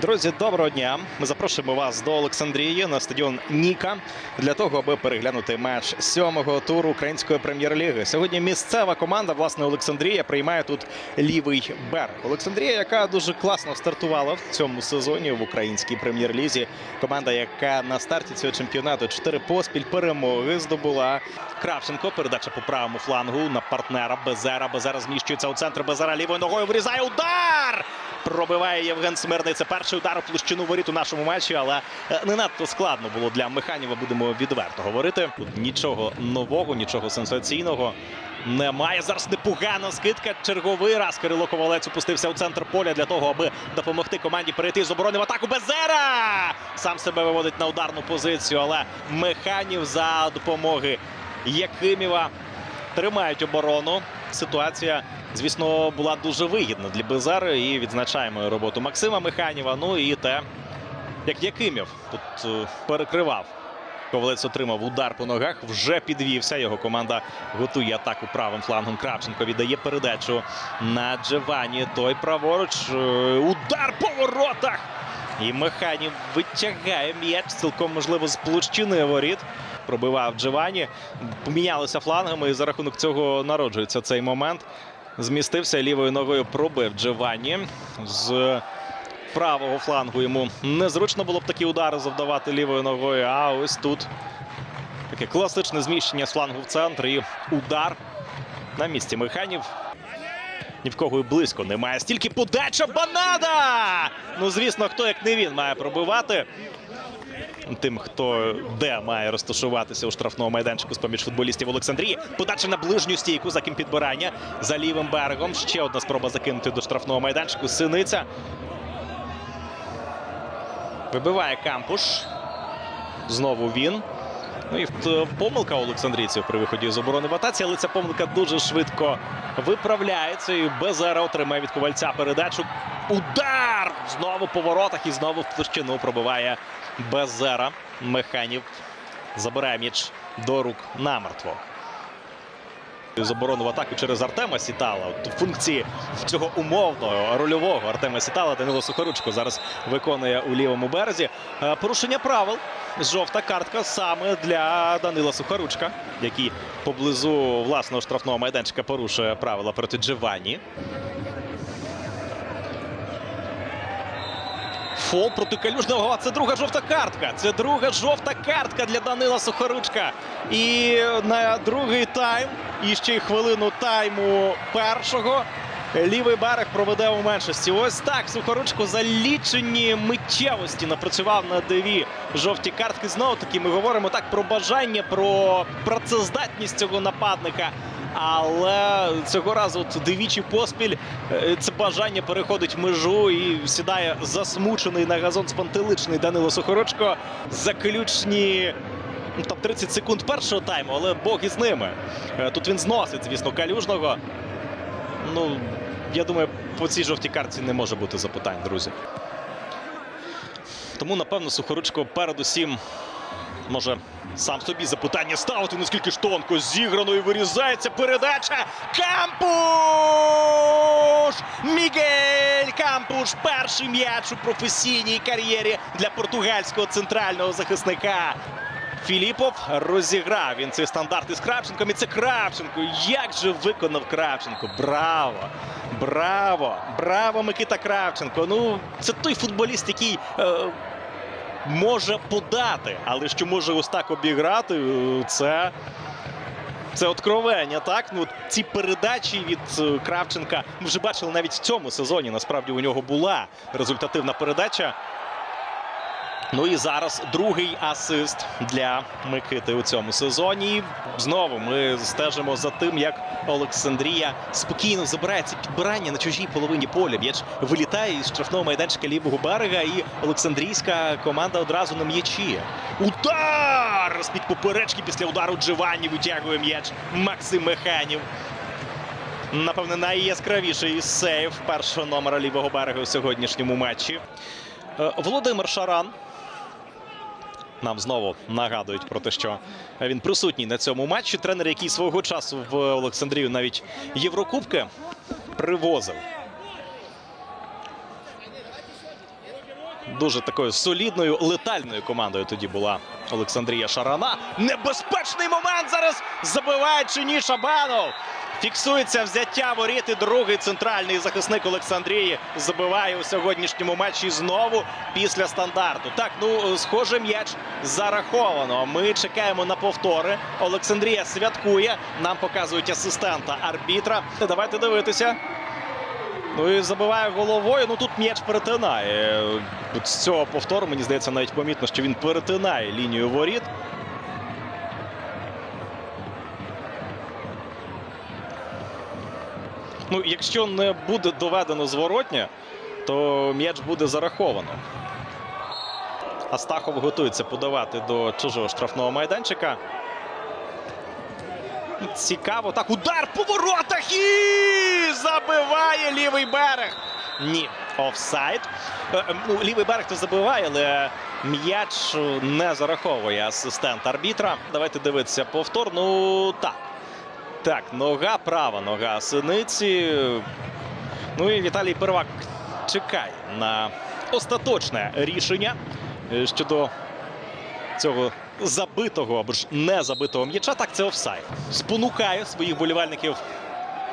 Друзі, доброго дня. Ми запрошуємо вас до Олександрії на стадіон Ніка для того, аби переглянути матч сьомого туру української прем'єр-ліги. Сьогодні місцева команда, власне, Олександрія, приймає тут лівий берег. Олександрія, яка дуже класно стартувала в цьому сезоні в українській прем'єр-лізі. Команда, яка на старті цього чемпіонату чотири поспіль перемоги здобула. Кравченко. Передача по правому флангу на партнера Безера. Безера зміщується у центр. Безера лівою ногою вирізає удар. Пробиває Євген Смирний. Це перший удар у площину воріт у нашому матчі, але е, не надто складно було для Механіва. Будемо відверто говорити. Тут нічого нового, нічого сенсаційного. Немає зараз непогана скидка. Черговий раз Кирило Ковалець опустився у центр поля для того, аби допомогти команді перейти з оборони в атаку. Безера сам себе виводить на ударну позицію, але Механів за допомоги Якимєва тримають оборону. Ситуація, звісно, була дуже вигідна для Безари. І відзначаємо роботу Максима Механіва. Ну і те, як Якимів тут е, перекривав. Ковалець отримав удар по ногах, вже підвівся. Його команда готує атаку правим флангом. Кравченко віддає передачу на Джованні. Той праворуч. е, Удар по воротах. І Механів витягає м'яч цілком можливо з площини воріт. Пробивав Джованні. Помінялися флангами, і за рахунок цього народжується цей момент. Змістився лівою ногою, пробив Джованні. З правого флангу йому незручно було б такі удари завдавати лівою ногою. А ось тут таке класичне зміщення з флангу в центр і удар на місці Механів. Ні в кого і близько немає. Стільки подача Банада! Ну, звісно, хто як не він має пробивати. Тим, хто де має розташуватися у штрафному майданчику з поміж футболістів Олександрії. Подача на ближню стійку за ким підбирання за лівим берегом. Ще одна спроба закинути до штрафного майданчику. Синиця. Вибиває кампуш. Знову він. Ну і помилка Олександрійців при виході з оборони в атаці, але ця помилка дуже швидко виправляється. І Безера отримає від ковальця передачу. Удар! Знову по воротах і знову в площину пробиває Безера. Механів забирає м'яч до рук намертво. З оборону в атаку через Артема Сітала. От функції цього умовного рольового Артема Сітала Данило Сухоручко зараз виконує у лівому березі. Е, Порушення правил. Жовта картка саме для Данила Сухоручка, який поблизу власного штрафного майданчика порушує правила проти Джованні. Фол проти Калюжного. Це друга жовта картка. Це друга жовта картка для Данила Сухоручка. І на другий тайм, і ще й хвилину тайму першого. Лівий берег проведе у меншості. Ось так Сухоручко за лічені миттєвості напрацював на дві жовті картки. Знову таки ми говоримо так про бажання, про працездатність цього нападника. Але цього разу двічі поспіль е, це бажання переходить межу і сідає засмучений на газон спантеличний Данило Сухорочко. Заключні ну, там 30 секунд першого тайму, але Бог із ними. Е, Тут він зносить, звісно, калюжного. Ну, я думаю, по цій жовтій картці не може бути запитань, друзі. Тому, напевно, Сухоручко передусім може сам собі запитання ставити, наскільки ж тонко зіграно і вирізається передача. Кампуш! Мігель Кампуш. Перший м'яч у професійній кар'єрі для португальського центрального захисника. Філіпов розіграв він цей стандарт із Кравченком. І це Кравченко. Як же виконав Кравченко? Браво! Браво! Браво, Микита Кравченко! Ну, це той футболіст, який. Е, може подати, але що може ось так обіграти, е, це. Це откровення, так? Ну, ці передачі від е, Кравченка ми вже бачили навіть в цьому сезоні. Насправді у нього була результативна передача. Ну і зараз другий асист для Микити у цьому сезоні. Знову ми стежимо за тим, як Олександрія спокійно забирає ці підбирання на чужій половині поля. М'яч вилітає із штрафного майданчика лівого берега, і Олександрійська команда одразу на м'ячі. Удар! З-під поперечки після удару Джованні витягує м'яч Максим Механів. Напевне, найяскравіший сейв першого номера лівого берега у сьогоднішньому матчі. Е, Володимир Шаран нам знову нагадують про те, що він присутній на цьому матчі. Тренер, який свого часу в Олександрію навіть Єврокубки привозив. Дуже такою солідною, летальною командою тоді була Олександрія Шарана. Небезпечний момент зараз забиває чи ні Шабанов. Фіксується взяття воріт і другий центральний захисник Олександрії забиває у сьогоднішньому матчі знову після стандарту. Так, ну схоже, м'яч зараховано. Ми чекаємо на повтори. Олександрія святкує. Нам показують асистента арбітра. Давайте дивитися. Ну і забиває головою. Ну тут м'яч перетинає. З цього повтору мені здається навіть помітно, що він перетинає лінію воріт. Ну, якщо не буде доведено зворотнє, то м'яч буде зараховано. Астахов готується подавати до чужого штрафного майданчика. Цікаво. Так, удар по воротах і забиває лівий берег. Ні, офсайд. Е, Ну, лівий берег то забиває, але м'яч не зараховує асистент арбітра. Давайте дивитися повтор. Ну так. Так, нога права, нога синиці. Ну і Віталій Первак чекає на остаточне рішення е, щодо цього забитого або ж не забитого м'яча. Так, це офсайд. Спонукає своїх болівальників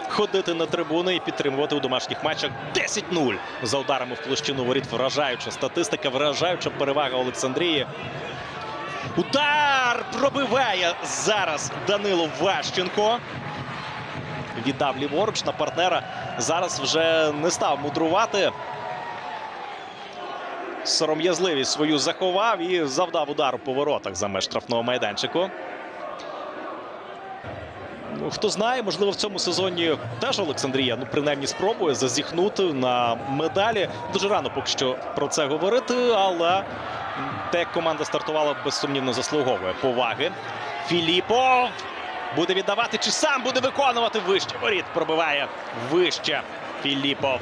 ходити на трибуни і підтримувати у домашніх матчах 10-0 за ударами в площину воріт. Вражаюча статистика, вражаюча перевага Олександрії. Удар пробиває зараз Данило Ващенко. Віддав ліворуч на партнера. Зараз вже не став мудрувати. Сором'язливість свою заховав і завдав удару по воротах за меж штрафного майданчику. Ну, хто знає, можливо, в цьому сезоні теж Олександрія, ну принаймні спробує зазіхнути на медалі. Дуже рано поки що про це говорити, але те, як команда стартувала, безсумнівно заслуговує поваги. Філіпов буде віддавати чи сам буде виконувати вище. Воріт пробиває вище. Філіпов.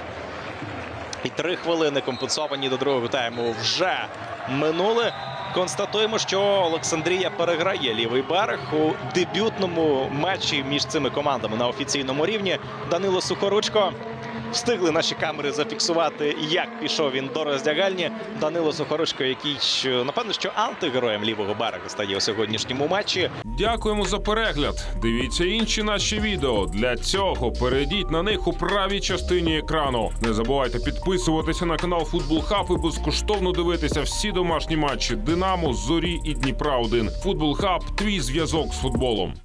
І три хвилини компенсовані до другого тайму вже минули. Констатуємо, що Олександрія переграє лівий берег у дебютному матчі між цими командами на офіційному рівні. Данило Сухоручко встигли наші камери зафіксувати, як пішов він до роздягальні. Данило Сухоручко, який напевно, що антигероєм лівого берега стає у сьогоднішньому матчі. Дякуємо за перегляд. Дивіться інші наші відео. Для цього перейдіть на них у правій частині екрану. Не забувайте підписуватися на канал Футбол Хаб і безкоштовно дивитися всі домашні матчі Динамо, Зорі і Дніпра 1 Футбол Хаб твій зв'язок з футболом.